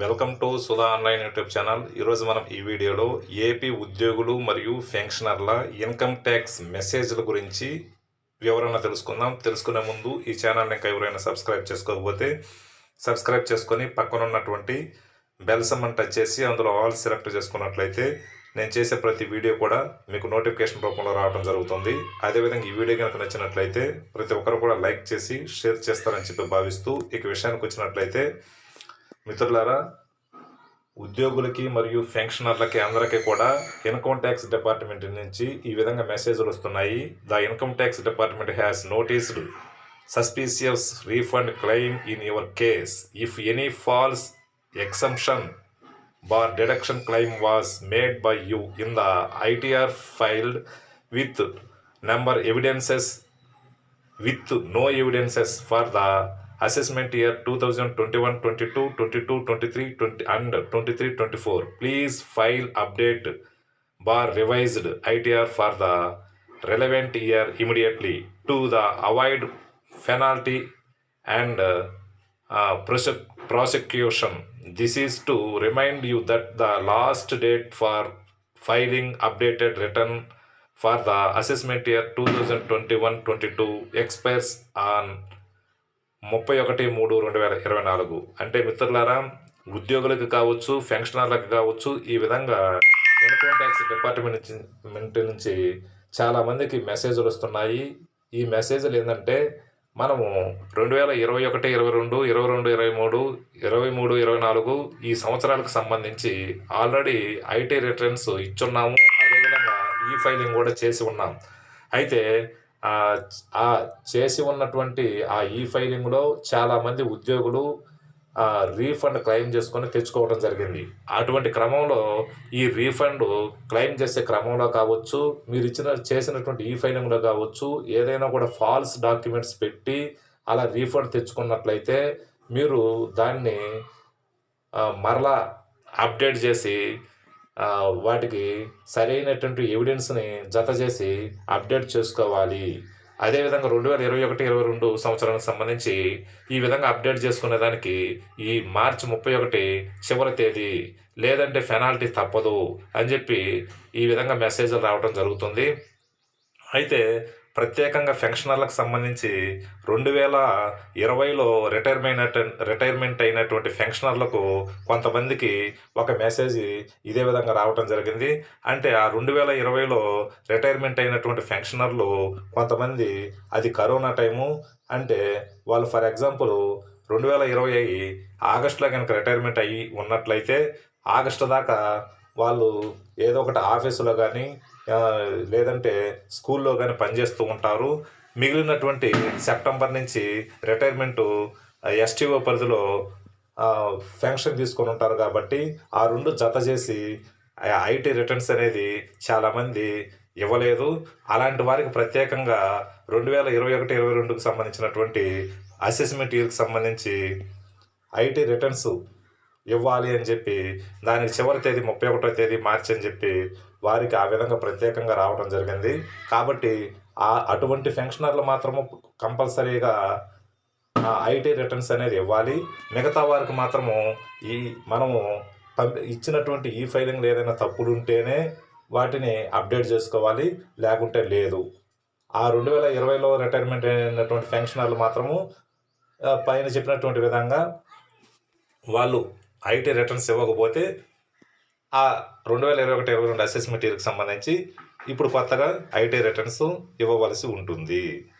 Welcome to Sudha online YouTube channel. ఈరోజు మనం ఈ వీడియోలో ఏపీ ఉద్యోగులు మరియు పెన్షనర్ల ఇన్కమ్ ట్యాక్స్ మెసేజ్ల గురించి వివరణ తెలుసుకుందాం. తెలుసుకునే ముందు ఈ ఛానల్ని ఇంకా ఎవరైనా సబ్స్క్రైబ్ చేసుకోకపోతే సబ్స్క్రైబ్ చేసుకొని పక్కన ఉన్నటువంటి బెల్ సమ్మన్ టచ్ చేసి అందులో ఆల్ సెలెక్ట్ చేసుకున్నట్లయితే నేను చేసే ప్రతి వీడియో కూడా మీకు నోటిఫికేషన్ రూపంలో రావడం జరుగుతుంది. అదేవిధంగా ఈ వీడియో కనుక నచ్చినట్లయితే ప్రతి ఒక్కరు కూడా లైక్ చేసి షేర్ చేస్తారని చెప్పి భావిస్తూ ఇక విషయానికి వచ్చినట్లయితే మిత్రులారా ఉద్యోగులకి మరియు పెన్షనర్లకి అందరికీ కూడా ఇన్కమ్ ట్యాక్స్ డిపార్ట్మెంట్ నుంచి ఈ విధంగా మెసేజ్లు వస్తున్నాయి. The income tax department has noticed suspicious refund claim in your case. If any false exemption bar deduction claim was made by you in the ITR filed with number evidences with no evidences for the assessment year 2021 22 22 23 20 and 23 24 please file update bar revised ITR for the relevant year immediately to the avoid penalty and uh, uh, prosec- prosecution. This is to remind you that the last date for filing updated return for the assessment year 2021-22 expires on ముప్పై ఒకటి మూడు రెండు వేల ఇరవై నాలుగు. అంటే మిత్రులారా ఉద్యోగులకు కావచ్చు పెన్షనర్లకు కావచ్చు ఈ విధంగా ఇన్కమ్ ట్యాక్స్ డిపార్ట్మెంట్ నుంచి మెంట్ నుంచి చాలామందికి మెసేజ్లు వస్తున్నాయి. ఈ మెసేజ్లు ఏంటంటే మనము రెండు వేల ఇరవై ఒకటి ఇరవై రెండు ఇరవై రెండు ఇరవై మూడు ఇరవై మూడు ఇరవై నాలుగు ఈ సంవత్సరాలకు సంబంధించి ఆల్రెడీ ఐటీ రిటర్న్స్ ఇచ్చున్నాము. అదేవిధంగా ఈ ఫైలింగ్ కూడా చేసి ఉన్నాం. అయితే ఆ చేసి ఉన్నటువంటి ఆ ఈ ఫైలింగ్లో చాలామంది ఉద్యోగులు రీఫండ్ క్లెయిమ్ చేసుకొని తెచ్చుకోవడం జరిగింది. అటువంటి క్రమంలో ఈ రీఫండ్ క్లెయిమ్ చేసే క్రమంలో కావచ్చు మీరు ఇచ్చిన చేసినటువంటి ఈ ఫైలింగ్లో కావచ్చు ఏదైనా కూడా ఫాల్స్ డాక్యుమెంట్స్ పెట్టి అలా రీఫండ్ తెచ్చుకున్నట్లయితే మీరు దాన్ని మరలా అప్డేట్ చేసి వాటికి సరైనటువంటి ఎవిడెన్స్ని జత చేసి అప్డేట్ చేసుకోవాలి. అదేవిధంగా రెండు వేల ఇరవై ఒకటి ఇరవై రెండు సంవత్సరానికి సంబంధించి ఈ విధంగా అప్డేట్ చేసుకునే దానికి ఈ మార్చి ముప్పై ఒకటి చివరి తేదీ లేదంటే పెనాల్టీ తప్పదు అని చెప్పి ఈ విధంగా మెసేజ్లు రావడం జరుగుతుంది. అయితే ప్రత్యేకంగా పెన్షనర్లకు సంబంధించి రెండు వేల ఇరవైలో రిటైర్మెంట్ రిటైర్మెంట్ అయినటువంటి పెన్షనర్లకు కొంతమందికి ఒక మెసేజ్ ఇదే విధంగా రావటం జరిగింది. అంటే ఆ రెండు వేల ఇరవైలో రిటైర్మెంట్ అయినటువంటి పెన్షనర్లు కొంతమంది అది కరోనా టైము. అంటే వాళ్ళు ఫర్ ఎగ్జాంపుల్ రెండు వేల ఇరవై ఆగస్టులో కనుక రిటైర్మెంట్ అయ్యి ఉన్నట్లయితే ఆగస్టు దాకా వాళ్ళు ఏదో ఒకటి ఆఫీసులో కానీ లేదంటే స్కూల్లో కానీ పనిచేస్తూ ఉంటారు. మిగిలినటువంటి సెప్టెంబర్ నుంచి రిటైర్మెంటు ఎస్టీఓ పరిధిలో ఫెన్షన్ పెన్షన్ తీసుకొని ఉంటారు కాబట్టి ఆ రెండు జత చేసి ఐటీ రిటర్న్స్ అనేది చాలామంది ఇవ్వలేదు. అలాంటి వారికి ప్రత్యేకంగా రెండు వేల ఇరవై ఒకటి ఇరవై రెండుకు సంబంధించినటువంటి అసెస్మెంట్ ఇయర్కి సంబంధించి ఐటీ రిటర్న్స్ ఇవ్వాలి అని చెప్పి దానికి చివరి తేదీ ముప్పై ఒకటో తేదీ మార్చి అని చెప్పి వారికి ఆ విధంగా ప్రత్యేకంగా రావడం జరిగింది. కాబట్టి ఆ అటువంటి ఫంక్షనర్లు మాత్రము కంపల్సరీగా ఐటీ రిటర్న్స్ అనేది ఇవ్వాలి. మిగతా వారికి మాత్రము ఈ మనము పంపి ఇచ్చినటువంటి ఈ ఫైలింగ్ ఏదైనా తప్పులు ఉంటేనే వాటిని అప్డేట్ చేసుకోవాలి. లేకుంటే లేదు. ఆ రెండు వేల ఇరవైలో రిటైర్మెంట్ అయినటువంటి ఫంక్షనర్లు మాత్రము పైన చెప్పినటువంటి విధంగా వాళ్ళు ఐటీ రిటర్న్స్ ఇవ్వకపోతే ఆ రెండు వేల ఇరవై ఒకటి ఇరవై రెండు అసెస్మెంట్ ఇయర్కి సంబంధించి ఇప్పుడు కొత్తగా ఐటీ రిటర్న్స్ ఇవ్వవలసి ఉంటుంది.